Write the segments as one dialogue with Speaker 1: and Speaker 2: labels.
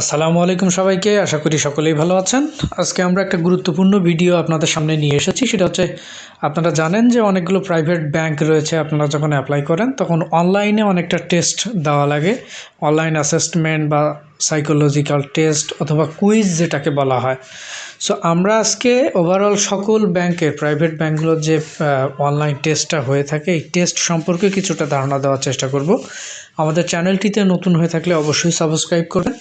Speaker 1: আসসালামু আলাইকুম সবাইকে, আশা করি সকলেই ভালো আছেন। আজকে আমরা একটা গুরুত্বপূর্ণ ভিডিও আপনাদের সামনে নিয়ে এসেছি, সেটা হচ্ছে আপনারা জানেন যে অনেকগুলো প্রাইভেট ব্যাংক রয়েছে, আপনারা যখন অ্যাপ্লাই করেন তখন অনলাইনে অনেকটা টেস্ট দেওয়া লাগে। অনলাইন অ্যাসেসমেন্ট বা সাইকোলজিক্যাল টেস্ট অথবা কুইজ যেটাকে বলা হয়। সো আমরা আজকে ওভারঅল সকল ব্যাংকের প্রাইভেট ব্যাংকগুলোর যে অনলাইন টেস্টটা হয়ে থাকে, এই টেস্ট সম্পর্কে কিছুটা ধারণা দেওয়ার চেষ্টা করব। আমাদের চ্যানেলটিতে নতুন হয়ে থাকলে অবশ্যই সাবস্ক্রাইব করবেন।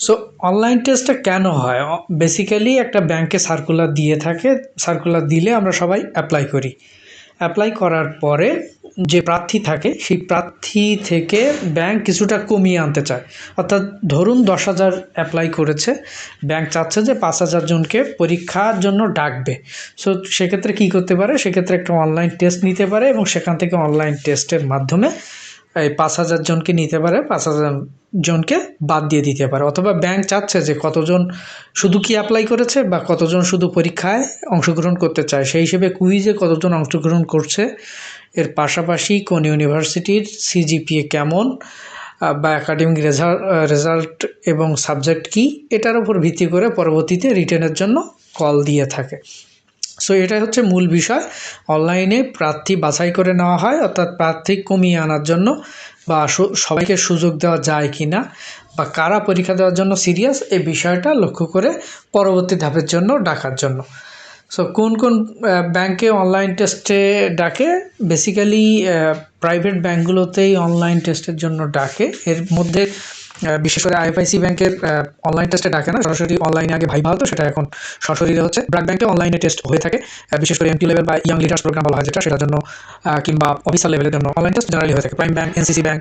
Speaker 1: সো অনলাইন টেস্টটা কেন হয়? বেসিক্যালি একটা ব্যাংকে সার্কুলার দিয়ে থাকে। সার্কুলার দিলে আমরা সবাই অ্যাপ্লাই করি। অ্যাপ্লাই করার পরে যে প্রার্থী থাকে, সেই প্রার্থী থেকে ব্যাংক কিছুটা কমিয়ে আনতে চায়। অর্থাৎ ধরুন দশ হাজার অ্যাপ্লাই করেছে ব্যাংক চাচ্ছে যে পাঁচ হাজার জনকে পরীক্ষার জন্য ডাকবে। সো সেক্ষেত্রে কী করতে পারে? সেক্ষেত্রে একটা অনলাইন টেস্ট নিতে পারে এবং সেখান থেকে অনলাইন টেস্টের মাধ্যমে এই পাঁচ হাজার জনকে নিতে পারে, পাঁচ হাজার জনকে বাদ দিয়ে দিতে পারে। অথবা ব্যাংক চাচ্ছে যে কতজন শুধু কি অ্যাপ্লাই করেছে বা কতজন শুধু পরীক্ষায় অংশগ্রহণ করতে চায়, সেই হিসেবে কুইজে কতজন অংশগ্রহণ করছে, এর পাশাপাশি কোন ইউনিভার্সিটির সিজিপিএ কেমন বা একাডেমিক রেজাল্ট রেজাল্ট এবং সাবজেক্ট কি, এটার উপর ভিত্তি করে পরবর্তীতে রিটার্নের জন্য কল দিয়ে থাকে। সো এটাই হচ্ছে মূল বিষয়। অনলাইনে প্রার্থী বাছাই করে নেওয়া হয়, অর্থাৎ প্রার্থী কমিয়ে আনার জন্য বা সবাইকে সুযোগ দেওয়া যায় কি না বা কারা পরীক্ষা দেওয়ার জন্য সিরিয়াস এই বিষয়টা লক্ষ্য করে পরবর্তী ধাপের জন্য ডাকার জন্য। সো কোন কোন ব্যাংকে অনলাইন টেস্টে ডাকে? বেসিক্যালি প্রাইভেট ব্যাঙ্কগুলোতেই অনলাইন টেস্টের জন্য ডাকে। এর মধ্যে বিশেষ করে আইএফআইসি ব্যাংকের অনলাইন টেস্টে ডাকে না, সরাসরি অনলাইনে আগে ভাই ভালো সেটা এখন সরাসরি হচ্ছে ব্র্যাক ব্যাংকে অনলাইনে টেস্ট হয়ে থাকে। বিশেষ করে এমটি লেভেল বা ইয়াং লিডার্স প্রোগ্রাম বলা হয় যেটা, সেটার জন্য কিংবা অফিসার লেভেলের জন্য অনলাইন টেস্ট জেনারেলি হয়ে থাকে। Prime bank NCC bank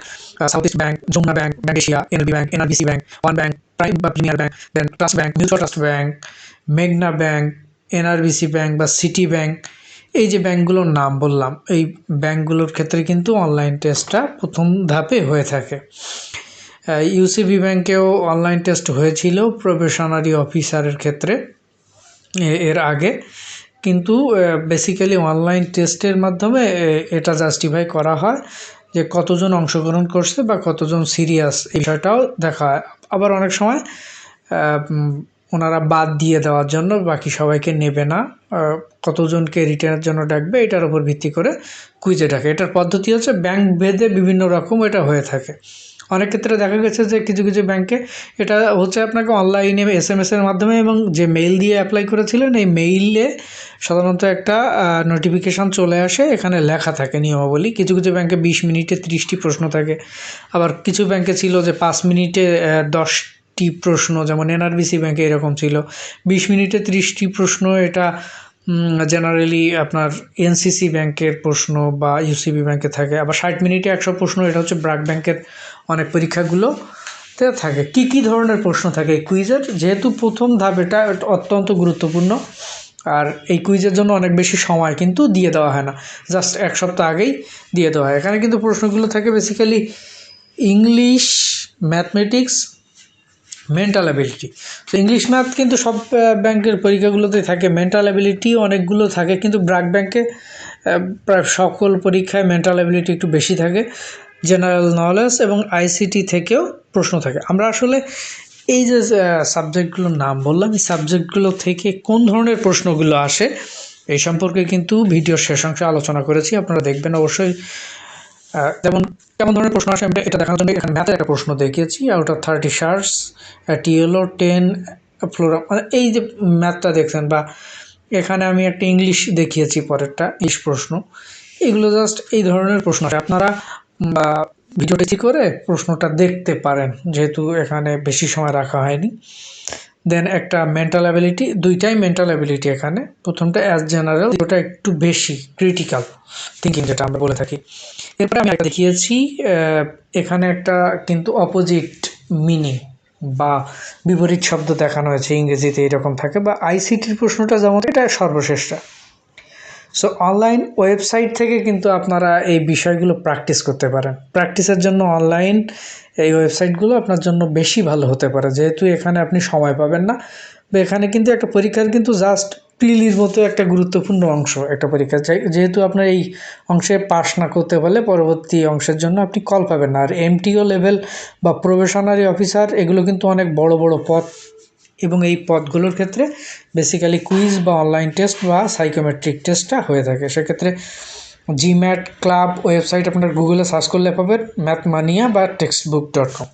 Speaker 1: south east bank Jamuna bank bank Asia NLB bank NRBC bank one bank prime বা premier bank then trust bank mutual trust bank মেঘনা ব্যাংক এনআরবিসি ব্যাংক বা city bank এই যে ব্যাংকগুলোর নাম বললাম, এই ব্যাংকগুলোর ক্ষেত্রে কিন্তু অনলাইন টেস্টটা প্রথম ধাপে হয়ে থাকে। ইউসিবি ব্যাংকেও অনলাইন টেস্ট হয়েছিল প্রবেশনারি অফিসারের ক্ষেত্রে এর আগে। কিন্তু বেসিক্যালি অনলাইন টেস্টের মাধ্যমে এটা জাস্টিফাই করা হয় যে কতজন অংশগ্রহণ করছে বা কতজন সিরিয়াস এই বিষয়টাও দেখা হয়। আবার অনেক সময় ওনারা বাদ দিয়ে দেওয়ার জন্য বাকি সবাইকে নেবে না কতজনকে রিটার্নের জন্য ডাকবে, এটার উপর ভিত্তি করে কুইজে ডাকে। এটার পদ্ধতি হচ্ছে ব্যাংক ভেদে বিভিন্ন রকম এটা হয়ে থাকে। অনেক ক্ষেত্রে দেখা গেছে যে কিছু কিছু ব্যাংকে এটা হচ্ছে আপনাকে অনলাইনে এস এম এসের মাধ্যমে এবং যে মেইল দিয়ে অ্যাপ্লাই করেছিলেন, এই মেইলে সাধারণত একটা নোটিফিকেশান চলে আসে, এখানে লেখা থাকে নিয়মাবলী। কিছু কিছু ব্যাংকে বিশ মিনিটে ত্রিশটি প্রশ্ন থাকে। আবার কিছু ব্যাংকে ছিল যে পাঁচ মিনিটে দশটি প্রশ্ন, যেমন এনআরবিসি ব্যাংকে এরকম ছিল। বিশ মিনিটে ত্রিশটি প্রশ্ন, এটা জেনারেলি আপনার এনসিসি ব্যাংকের প্রশ্ন বা ইউসিবি ব্যাংকে থাকে। আবার ষাট মিনিটে একশো প্রশ্ন, এটা হচ্ছে ব্রাক ব্যাংকের অনেক পরীক্ষাগুলোতে থাকে। কি কি ধরনের প্রশ্ন থাকে? এই কুইজের যেহেতু প্রথম ধাপ, এটা অত্যন্ত গুরুত্বপূর্ণ। আর এই কুইজের জন্য অনেক বেশি সময় কিন্তু দিয়ে দেওয়া হয় না। জাস্ট এক সপ্তাহ আগেই দিয়ে দেওয়া হয়। এখানে কিন্তু প্রশ্নগুলো থাকে basically English mathematics mental ability তো ইংলিশ ম্যাথ কিন্তু সব ব্যাংকের পরীক্ষাগুলোতে থাকে। মেন্টাল অ্যাবিলিটি অনেকগুলো থাকে, কিন্তু ব্রাক ব্যাংকে প্রায় সকল পরীক্ষায় মেন্টাল অ্যাবিলিটি একটু বেশি থাকে। জেনারেল নলেজ এবং আইসিটি থেকেও প্রশ্ন থাকে। আমরা আসলে এই যে সাবজেক্টগুলোর নাম বললাম, এই সাবজেক্টগুলো থেকে কোন ধরনের প্রশ্নগুলো আসে, এই সম্পর্কে কিন্তু ভিডিওর শেষ অংশে আলোচনা করেছি। আপনারা দেখবেন অবশ্যই যেমন কেমন ধরনের প্রশ্ন আসে, আমি এটা দেখানোর জন্য এখানে ম্যাথের একটা প্রশ্ন দেখিয়েছি out of thirty shirts TLO ten, Flora মানে এই যে ম্যাথটা দেখছেন বা এখানে আমি একটা ইংলিশ দেখিয়েছি পরেরটা, ইংলিশ প্রশ্ন, এগুলো জাস্ট এই ধরনের প্রশ্ন আসে। আপনারা ভিডিওটি করে প্রশ্নটা দেখতে পারেন, যেহেতু এখানে বেশি সময় রাখা হয়নি। দেন একটা মেন্টাল অ্যাবিলিটি দুইটাই মেন্টাল অ্যাবিলিটি এখানে। প্রথমটা অ্যাজ জেনারেল ওটা একটু বেশি ক্রিটিক্যাল থিঙ্কিং যেটা আমরা বলে থাকি। এরপরে আমি একটা দেখিয়েছি এখানে একটা কিন্তু অপোজিট মিনিং বা বিপরীত শব্দ দেখানো হয়েছে, ইংরেজিতে এরকম থাকে, বা আইসিটির প্রশ্নটা যেমন, এটা সর্বশ্রেষ্ঠ সো অনলাইন ওয়েবসাইট থেকে কিন্তু আপনারা এই বিষয়গুলো প্র্যাকটিস করতে পারেন। প্র্যাকটিসের জন্য অনলাইন এই ওয়েবসাইটগুলো আপনার জন্য বেশি ভালো হতে পারে। যেহেতু এখানে আপনি সময় পাবেন না এখানে কিন্তু একটা পরীক্ষার কিন্তু জাস্ট প্রিলির মতো একটা গুরুত্বপূর্ণ অংশ একটা পরীক্ষা। যেহেতু আপনার এই অংশে পাশ না করতে পারলে পরবর্তী অংশের জন্য আপনি কল পাবেন না। আর এমটিও লেভেল বা প্রবেশনারি অফিসার এগুলো কিন্তু অনেক বড় বড় পদ এবং এই পদগুলোর ক্ষেত্রে বেসিক্যালি কুইজ বা অনলাইন টেস্ট বা সাইকোমেট্রিক টেস্টটা হয়ে থাকে। সেক্ষেত্রে জিম্যাট ক্লাব ওয়েবসাইট আপনার গুগলে সার্চ করলে পাবেন ম্যাথমানিয়া বা টেক্সট বুক ডট কম